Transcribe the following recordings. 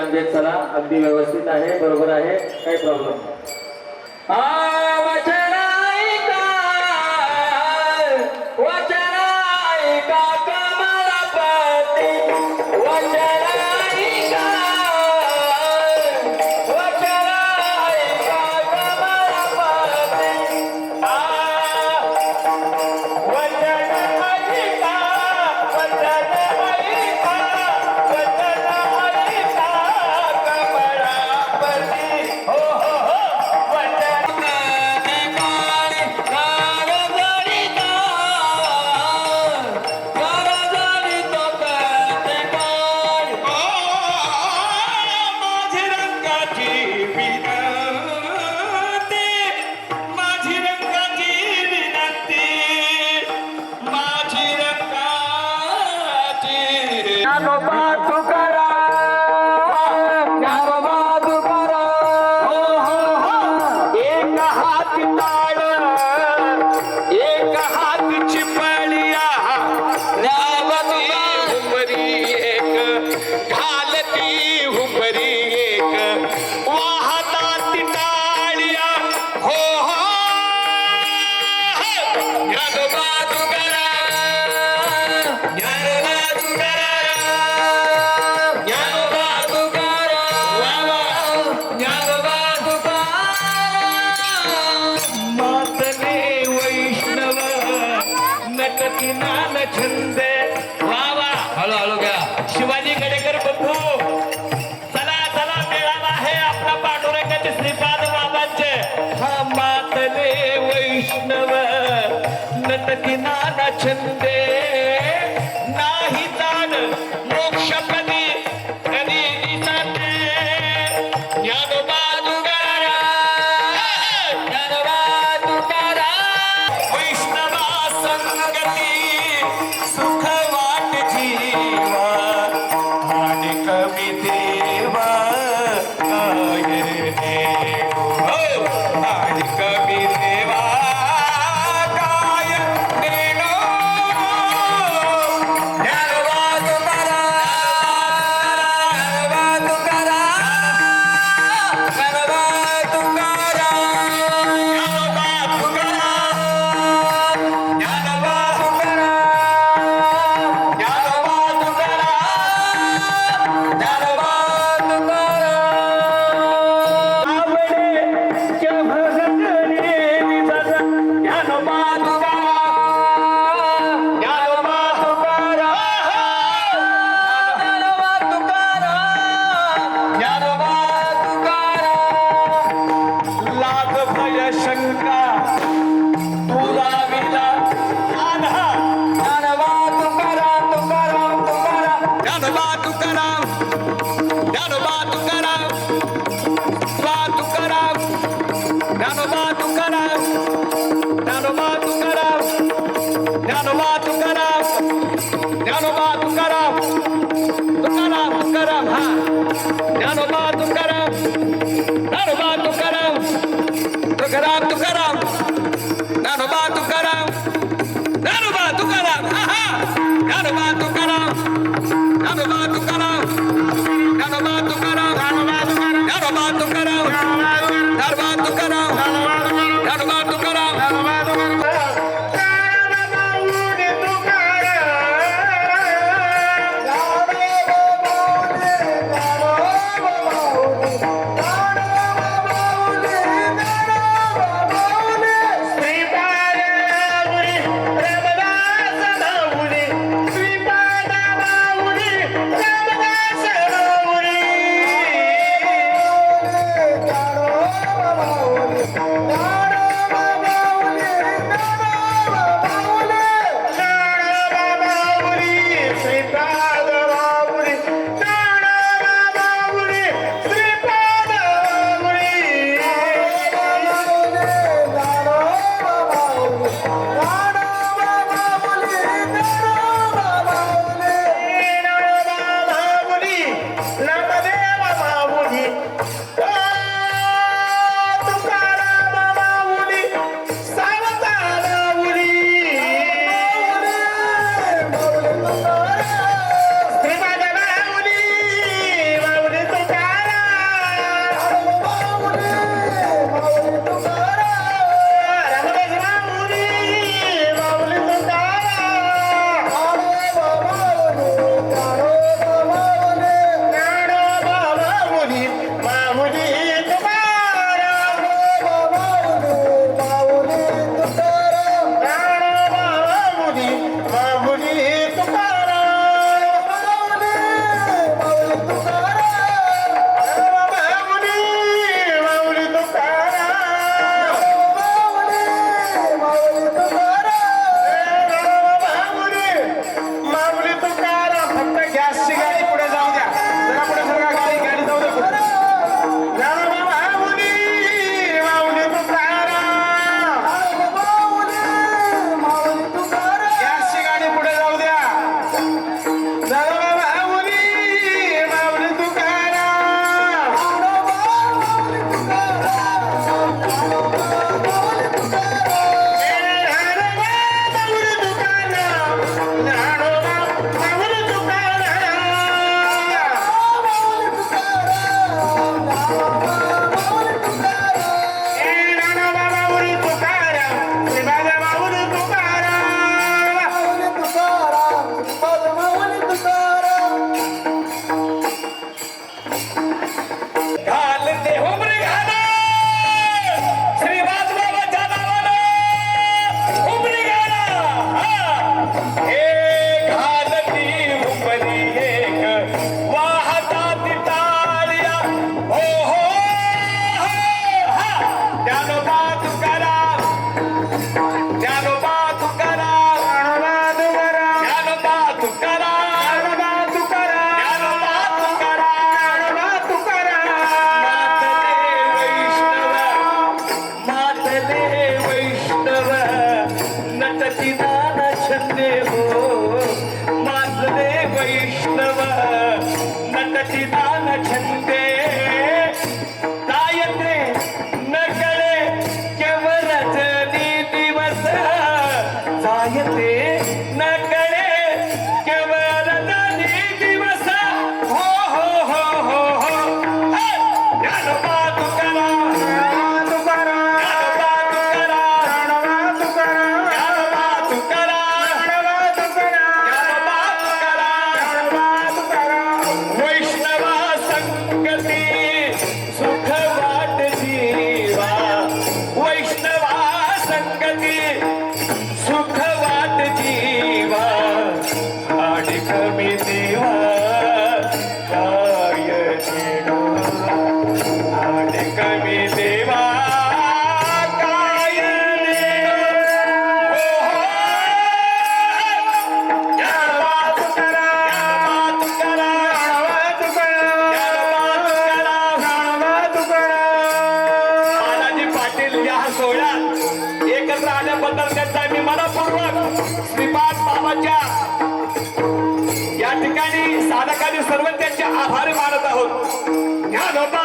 लांब चला अगदी व्यवस्थित आहे बरोबर आहे काही प्रॉब्लेम नाही. नव नटकी नाना छंदे. नाही जाण मोक्ष তার বাদ দোকান సచ్చిదాన చందే वर्गाचा मी मनापूर्वक श्रीपाद बाबाच्या या ठिकाणी साधकाने सर्व त्यांचे आभार मानत आहोत. ह्या होता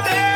there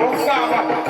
Vamos, calma.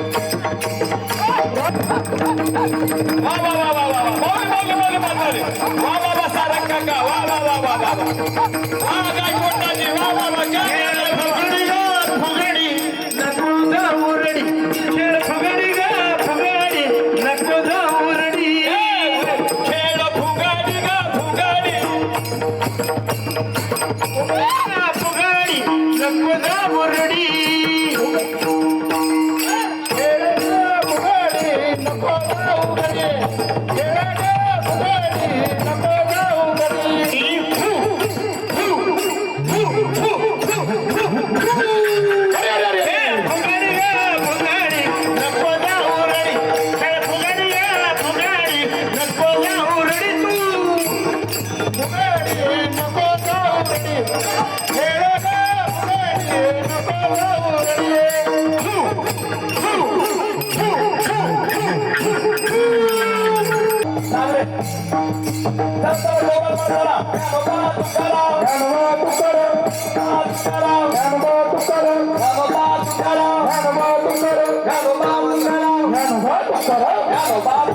वा वा वा वा बोल बोल बोल म्हातारे वा वा वा सारंग काका वा वा वा वा वा वा वा काय कोटाजी वा वा वा काय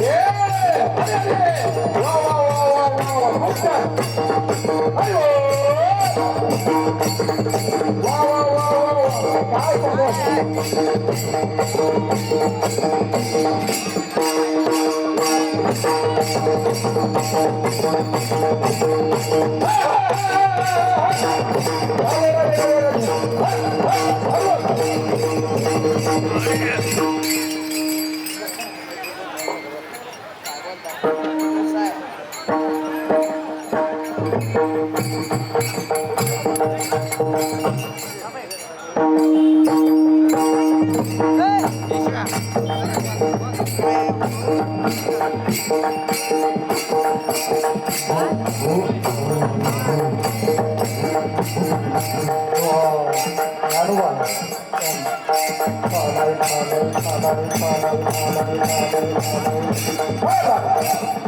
Yeah! Hey!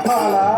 মালা